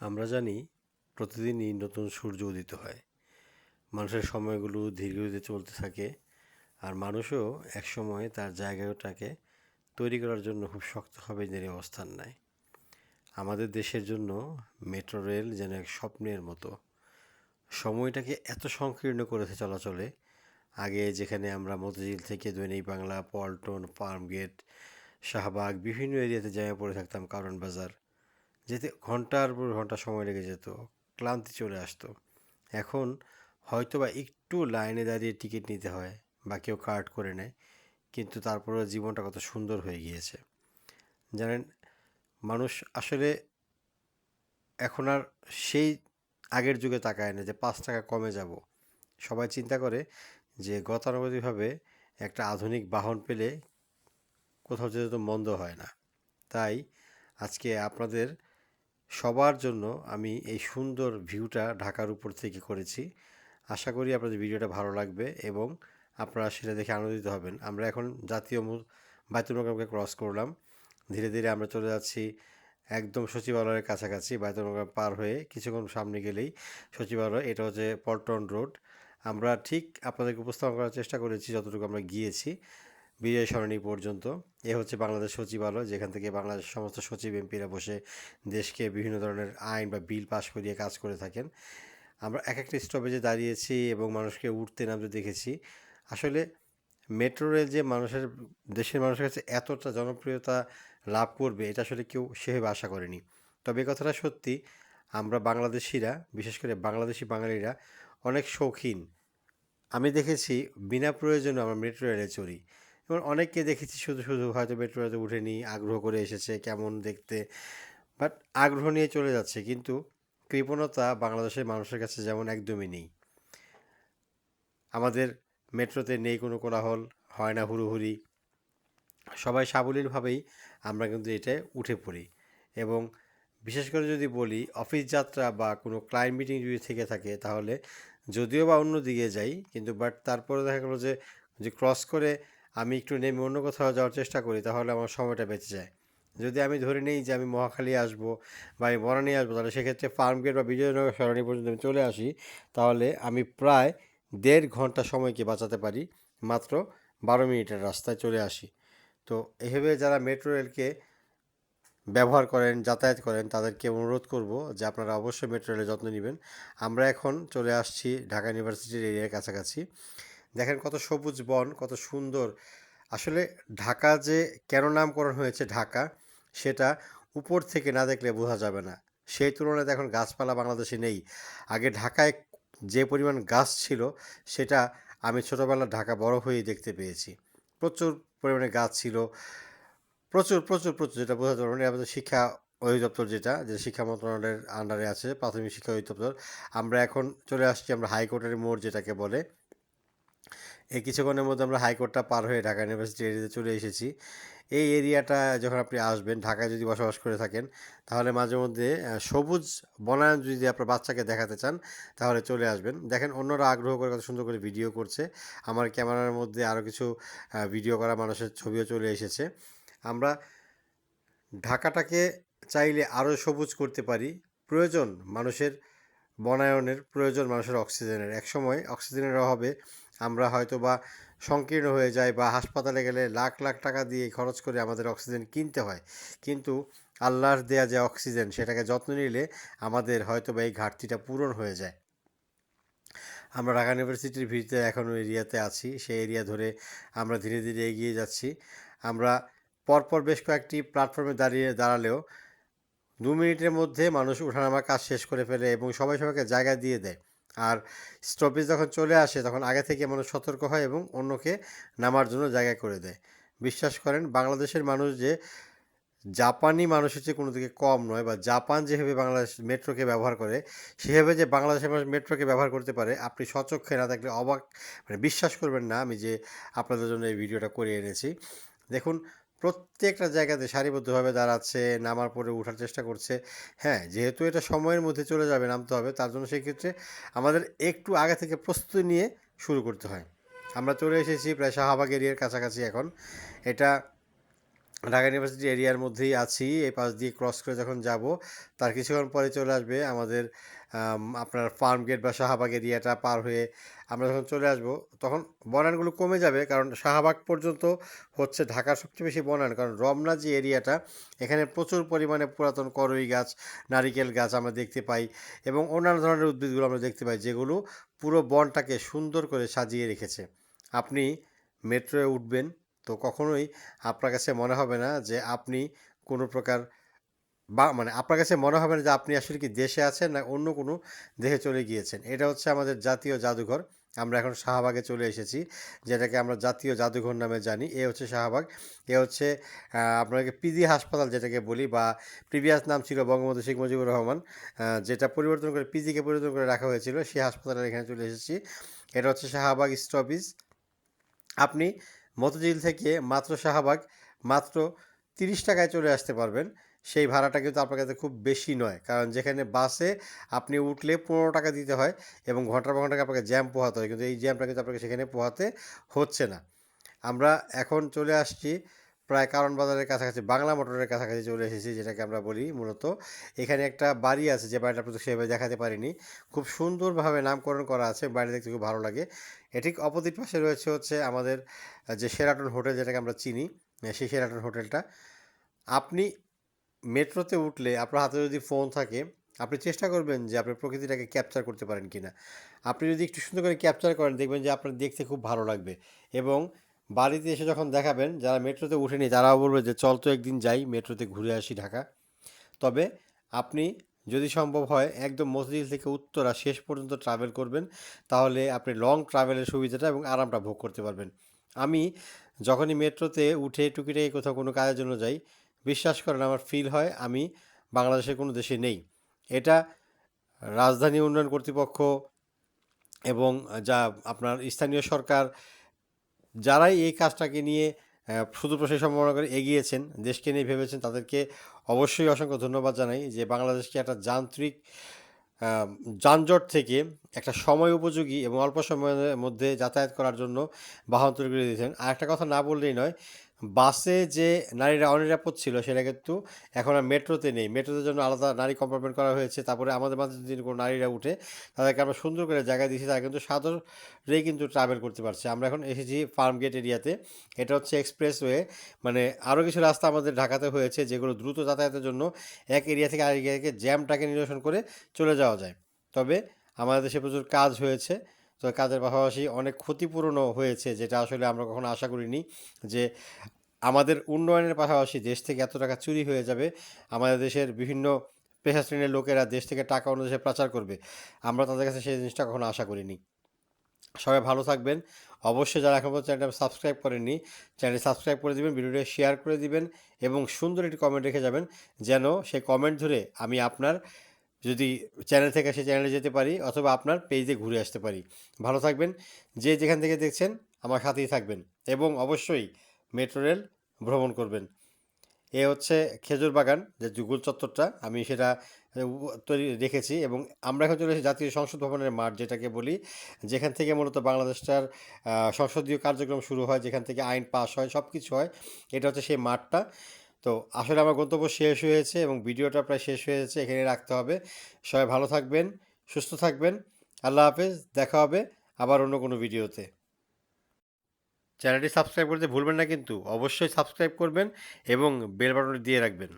আমরা জানি প্রতিদিনই নতুন সূর্য উদিত হয়। মানুষের সময়গুলো ধীরগতিতে চলতে থাকে আর মানুষও একসময় তার জায়গাটাকে তৈরি করার জন্য খুব শক্তভাবে নিজের অবস্থান নেয়। আমাদের দেশের জন্য মেট্রো রেল যেন এক স্বপ্নের মতো। সময়টাকে এত সংকীর্ণ করেছে চলাচলে। আগে যেখানে আমরা মতিঝিল থেকে দৈনিক বাংলা, পল্টন ফার্মগেট শাহবাগ বিভিন্ন এরিয়াতে জায়গা পড়ে থাকতাম কারণ বাজার। যেতে ঘণ্টার পর ঘণ্টা সময় লেগে যেত, ক্লান্তি চলে আসতো। এখন হয়তো বা একটু লাইনে দাঁড়িয়ে টিকিট নিতে হয় বা কেউ কার্ড করে নেয়, কিন্তু তারপরেও জীবনটা কত সুন্দর হয়ে গিয়েছে। জানেন, মানুষ আসলে এখন আর সেই আগের যুগে তাকায় না যে পাঁচ টাকা কমে যাব। সবাই চিন্তা করে যে গতানুগতিকভাবে একটা আধুনিক বাহন পেলে কোথাও যেতে তো মন্দ হয় না। তাই আজকে আপনাদের সবার জন্য আমি এই সুন্দর ভিউটা ঢাকার উপর থেকে করেছি। আশা করি আপনাদের ভিডিওটা ভালো লাগবে এবং আপনারা সেটা দেখে আনন্দিত হবেন। আমরা এখন জাতীয় বায়তুল মোকামকে ক্রস করলাম। ধীরে ধীরে আমরা চলে যাচ্ছি একদম সচিবালয়ের কাছাকাছি, বায়তুল মোকাম পার হয়ে কিছুক্ষণ সামনে গেলেই সচিবালয়। এটা হচ্ছে পল্টন রোড। আমরা ঠিক আপনাদেরকে উপস্থাপন করার চেষ্টা করেছি যতটুকু আমরা গিয়েছি। বিজয় সরণি পর্যন্ত। এ হচ্ছে বাংলাদেশ সচিবালয়, যেখান থেকে বাংলাদেশের সমস্ত সচিব, এমপিরা বসে দেশকে বিভিন্ন ধরনের আইন বা বিল পাশ করিয়ে কাজ করে থাকেন। আমরা এক একটা স্টপেজে দাঁড়িয়েছি এবং মানুষকে উঠতে নামতে দেখেছি। আসলে মেট্রো রেল যে মানুষের, দেশের মানুষের কাছে এতটা জনপ্রিয়তা লাভ করবে, এটা আসলে কেউ সেভাবে আশা করেনি। তবে কথাটা সত্যি, আমরা বাংলাদেশিরা, বিশেষ করে বাংলাদেশি বাঙালিরা, অনেক শৌখিন। আমি দেখেছি, বিনা প্রয়োজনে আমরা মেট্রো রেলে চড়ি। এবং অনেককে দেখেছি শুধু শুধু হয়তো মেট্রো রেলে উঠেনি আগ্রহ করে এসেছে কেমন দেখতে। বাট আগ্রহ নিয়ে চলে যাচ্ছে, কিন্তু কৃপণতা বাংলাদেশের মানুষের কাছে যেমন একদমই নেই। আমাদের মেট্রোতে নেই কোনো কোলাহল, হয় না হুড়োহুড়ি। সবাই সাবলীলভাবেই আমরা কিন্তু এটায় উঠে পড়ি। এবং বিশেষ করে যদি বলি, অফিস যাত্রা বা কোনো ক্লায়েন্ট মিটিং যদি থেকে থাকে, তাহলে যদিও বা অন্য দিকে যাই, কিন্তু বাট তারপরে দেখা গেলো যে যে ক্রস করে আমি একটু নেমে অন্য কোথাও যাওয়ার চেষ্টা করি, তাহলে আমার সময়টা বেঁচে যায়। যদি আমি ধরে নিই যে আমি মহাখালী আসব বা আমি বনানী আসব, তাহলে সেক্ষেত্রে ফার্মগেট বা বিজয়নগর সরণি পর্যন্ত আমি চলে আসি। তাহলে আমি প্রায় দেড় ঘণ্টা সময়কে বাঁচাতে পারি, মাত্র বারো মিনিটের রাস্তায় চলে আসি। তো এভাবে যারা মেট্রো রেলকে ব্যবহার করেন, যাতায়াত করেন, তাদেরকে অনুরোধ করব যে আপনারা অবশ্যই মেট্রো রেলের যত্ন নেবেন। আমরা এখন চলে আসছি ঢাকা ইউনিভার্সিটির এরিয়ার কাছাকাছি। দেখেন কত সবুজ বন, কত সুন্দর। আসলে ঢাকা যে কেন নামকরণ হয়েছে ঢাকা, সেটা উপর থেকে না দেখলে বোঝা যাবে না। সেই তুলনায় এখন গাছপালা বাংলাদেশে নেই। আগে ঢাকায় যে পরিমাণ গাছ ছিল, সেটা আমি ছোটোবেলা ঢাকা বড় হয়ে দেখতে পেয়েছি। প্রচুর পরিমাণে গাছ ছিল। প্রচুর প্রচুর প্রচুর যেটা বোঝা যাবে না। আমাদের শিক্ষা অধিদপ্তর যেটা, যে শিক্ষা মন্ত্রণালয়ের আন্ডারে আছে, প্রাথমিক শিক্ষা অধিদপ্তর। আমরা এখন চলে আসছি, আমরা হাইকোর্টের মোড় যেটাকে বলে। এই কিছুক্ষণের মধ্যে আমরা হাইকোর্টটা পার হয়ে ঢাকা ইউনিভার্সিটি এরিয়াতে চলে এসেছি। এই এরিয়াটা যখন আপনি আসবেন, ঢাকায় যদি বসবাস করে থাকেন, তাহলে মাঝে মধ্যে সবুজ বনায়ন যদি আপনার বাচ্চাকে দেখাতে চান, তাহলে চলে আসবেন। দেখেন, অন্যরা আগ্রহ করে কত সুন্দর করে ভিডিও করছে। আমার ক্যামেরার মধ্যে আরও কিছু ভিডিও করা মানুষের ছবিও চলে এসেছে। আমরা ঢাকাটাকে চাইলে আরও সবুজ করতে পারি। প্রয়োজন মানুষের বনায়নের, প্রয়োজন মানুষের অক্সিজেনের একসময় অক্সিজেনের অভাবে আমরা হয়তো বা সংকীর্ণ হয়ে যায় বা হাসপাতালে গেলে লাখ লাখ টাকা দিয়ে খরচ করে আমাদের অক্সিজেন কিনতে হয়। কিন্তু আল্লাহর দেয়া যে অক্সিজেন, সেটাকে যত্ন নিলে আমাদের হয়তো বা এই ঘাটতিটা পূরণ হয়ে যায়। আমরা ঢাকা ইউনিভার্সিটির ভিতরে এখনও এরিয়াতে আছি। সেই এরিয়া ধরে আমরা ধীরে ধীরে এগিয়ে যাচ্ছি। আমরা পরপর বেশ কয়েকটি প্ল্যাটফর্মে দাঁড়িয়ে দাঁড়ালেও দু মিনিটের মধ্যে মানুষ ওঠানামার কাজ শেষ করে ফেলে এবং সবাই সবাইকে জায়গা দিয়ে দেয়। আর স্টপেজ যখন চলে আসে, তখন আগে থেকে মানুষ সতর্ক হয় এবং অন্যকে নামার জন্য জায়গা করে দেয়। বিশ্বাস করেন, বাংলাদেশের মানুষ যে জাপানি মানুষের চেয়ে কোনো দিকে কম নয় বা জাপান যেভাবে বাংলাদেশ মেট্রোকে ব্যবহার করে, সেভাবে যে বাংলাদেশের মানুষ মেট্রোকে ব্যবহার করতে পারে, আপনি সচক্ষে না থাকলে অবাক মানে বিশ্বাস করবেন না আমি যে আপনাদের জন্য এই ভিডিওটা করে এনেছি। দেখুন প্রত্যেকটা জায়গাতে সারিবদ্ধভাবে দাঁড়াচ্ছে, নামার পরে ওঠার চেষ্টা করছে। হ্যাঁ যেহেতু এটা সময়ের মধ্যে চলে যাবে, নামতে হবে, তার জন্য সেক্ষেত্রে আমাদের একটু আগে থেকে প্রস্তুতি নিয়ে শুরু করতে হয়। আমরা চলে এসেছি প্রায় শাহবাগ এরিয়ার কাছাকাছি এখন। এটা ঢাকা ইউনিভার্সিটি এরিয়ার মধ্যেই আছি। এই পাশ দিয়ে ক্রস করে যখন যাব, তার কিছুক্ষণ পরে চলে আসবে আমাদের আপনার ফার্ম গেট বা শাহবাগ এরিয়াটা পার হয়ে আমরা যখন চলে আসব, তখন বনানগুলো কমে যাবে কারণ শাহবাগ পর্যন্ত হচ্ছে ঢাকার সবচেয়ে বেশি বনান। কারণ রমনা যে এরিয়াটা, এখানে প্রচুর পরিমাণে পুরাতন করই গাছ, নারিকেল গাছ আমরা দেখতে পাই এবং অন্যান্য ধরনের উদ্ভিদগুলো আমরা দেখতে পাই, যেগুলো পুরো বনটাকে সুন্দর করে সাজিয়ে রেখেছে। আপনি মেট্রোয়ে উঠবেন তো কখনোই আপনার কাছে মনে হবে না যে আপনি কোনো প্রকার বা মানে আপনার কাছে মনে হবে না যে আপনি আসলে কি দেশে আছেন না অন্য কোনো দেশে চলে গিয়েছেন। এটা হচ্ছে আমাদের জাতীয় জাদুঘর। আমরা এখন শাহবাগে চলে এসেছি, যেটাকে আমরা জাতীয় জাদুঘর নামে জানি। এ হচ্ছে শাহবাগ। এ হচ্ছে আপনাকে পিজি হাসপাতাল যেটাকে বলি বা প্রিভিয়াস নাম ছিল বঙ্গবন্ধু শেখ মুজিবুর রহমান যেটা পরিবর্তন করে পিজিকে পরিবর্তন করে রাখা হয়েছিল। সেই হাসপাতালের এখানে চলে এসেছি। এটা হচ্ছে শাহবাগ স্টপিজ। আপনি মতিঝিল থেকে মাত্র শাহবাগ, মাত্র তিরিশ টাকায় চলে আসতে পারবেন। সেই ভাড়াটা কিন্তু আপনার কাছে খুব বেশি নয়, কারণ যেখানে বাসে আপনি উঠলে পনেরো টাকা দিতে হয় এবং ঘণ্টার পর ঘণ্টা আপনাকে জ্যাম পোহাতে হয়। কিন্তু এই জ্যামটা কিন্তু আপনাকে সেখানে পোহাতে হচ্ছে না। আমরা এখন চলে আসছি প্রায় কারণ বাজারের কাছাকাছি, বাংলা মোটরের কাছাকাছি চলে এসেছি, যেটাকে আমরা বলি মূলত। এখানে একটা বাড়ি আছে, যে বাড়িটা আপনাদের সেভাবে দেখাতে পারিনি। খুব সুন্দরভাবে নামকরণ করা আছে বাড়ি দেখতে খুব ভালো লাগে। এঠিক অপোজিট পাশে রয়েছে হচ্ছে আমাদের যে সেরাটন হোটেল যেটাকে আমরা চিনি সেই সেরাটন হোটেলটা আপনি মেট্রোতে উঠলে আপনার হাতে যদি ফোন থাকে, আপনি চেষ্টা করবেন যে আপনি প্রকৃতিটাকে ক্যাপচার করতে পারেন কিনা। আপনি যদি একটু সুন্দর করে ক্যাপচার করেন, দেখবেন যে আপনার দেখতে খুব ভালো লাগবে। এবং বাড়িতে এসে যখন দেখাবেন, যারা মেট্রোতে উঠেনি, তারাও বলবে যে, চল তো একদিন যাই, মেট্রোতে ঘুরে আসি ঢাকা। তবে আপনি যদি সম্ভব হয়, একদম মসজিদ থেকে উত্তরা শেষ পর্যন্ত ট্রাভেল করবেন, তাহলে আপনি লং ট্রাভেলের সুবিধাটা এবং আরামটা ভোগ করতে পারবেন। আমি যখনই মেট্রোতে উঠে টুকিটাকি কোথাও কোনো কাজের জন্য যাই, বিশ্বাস করেন আমার ফিল হয়, আমি বাংলাদেশের কোনো দেশে নেই। এটা রাজধানী উন্নয়ন কর্তৃপক্ষ এবং যা আপনার স্থানীয় সরকার যারাই এই কাজটাকে নিয়ে সুদূরপ্রসারী সম্ভাবনা করে এগিয়েছেন, দেশকে নিয়ে ভেবেছেন, তাদেরকে অবশ্যই অসংখ্য ধন্যবাদ জানাই যে বাংলাদেশকে একটা যান্ত্রিক যানজট থেকে একটা সময় উপযোগী এবং অল্প সময়ের মধ্যে যাতায়াত করার জন্য বাহন তৈরি করে দিয়েছেন। আর একটা কথা না বললেই নয় বাসে যে নারীরা অনিরাপদ ছিল সেটা কিন্তু এখন আর মেট্রোতে নেই। মেট্রোতে জন্য আলাদা নারী কম্পার্টমেন্ট করা হয়েছে। তারপরে আমাদের মাঝে যদি কোনো নারীরা উঠে, তাদেরকে আমরা সুন্দর করে জায়গা দিয়েছি, তারা কিন্তু সাদরেই কিন্তু ট্রাভেল করতে পারছে। আমরা এখন এসেছি ফার্ম গেট এরিয়াতে। এটা হচ্ছে এক্সপ্রেসওয়ে মানে আরও কিছু রাস্তা আমাদের ঢাকাতে হয়েছে, যেগুলো দ্রুত যাতায়াতের জন্য এক এরিয়া থেকে আরেক এরিয়াকে জ্যামটাকে নিরসন করে চলে যাওয়া যায়। তবে আমাদের দেশে প্রচুর কাজ হয়েছে। তো কাজের পাশাপাশি অনেক ক্ষতিপূরণও হয়েছে, যেটা আসলে আমরা কখনো আশা করিনি যে আমাদের উন্নয়নের পাশাপাশি দেশ থেকে এত টাকা চুরি হয়ে যাবে, আমাদের দেশের বিভিন্ন পেশা শ্রেণির লোকেরা দেশ থেকে টাকা অন্য দেশে পাচার করবে। আমরা তাদের কাছে সেই জিনিসটা কখনো আশা করিনি। সবাই ভালো থাকবেন। অবশ্যই যারা এখন পর্যন্ত চ্যানেলটা সাবস্ক্রাইব করেননি, চ্যানেলটি সাবস্ক্রাইব করে দিবেন, ভিডিওটি শেয়ার করে দিবেন এবং সুন্দর একটি কমেন্ট রেখে যাবেন, যেন সেই কমেন্ট ধরে আমি আপনার যদি চ্যানেল থেকে সে চ্যানেলে যেতে পারি, অথবা আপনার পেজে ঘুরে আসতে পারি। ভালো থাকবেন। যে যেখান থেকে দেখছেন, আমার সাথেই থাকবেন এবং অবশ্যই মেট্রো রেল ভ্রমণ করবেন। এ হচ্ছে খেজুর বাগান, যে যুগল চত্বরটা। আমি সেটা তৈরি রেখেছি এবং আমরা এখন চলে জাতীয় সংসদ ভবনের মাঠ, যেটাকে বলি। যেখান থেকে মূলত বাংলাদেশটার সংসদীয় কার্যক্রম শুরু হয়, যেখান থেকে আইন পাস হয় সব কিছু হয়। এটা হচ্ছে সেই মাঠটা। তো আসলে আমার গন্তব্য শেষ হয়েছে এবং ভিডিওটা প্রায় শেষ হয়েছে এখানে রাখতে হবে। সবাই ভালো থাকবেন, সুস্থ থাকবেন। আল্লাহ হাফেজ, দেখা হবে আবার অন্য কোনো ভিডিওতে। চ্যানেলটি সাবস্ক্রাইব করতে ভুলবেন না কিন্তু অবশ্যই সাবস্ক্রাইব করবেন এবং বেল বাটনটি দিয়ে রাখবেন।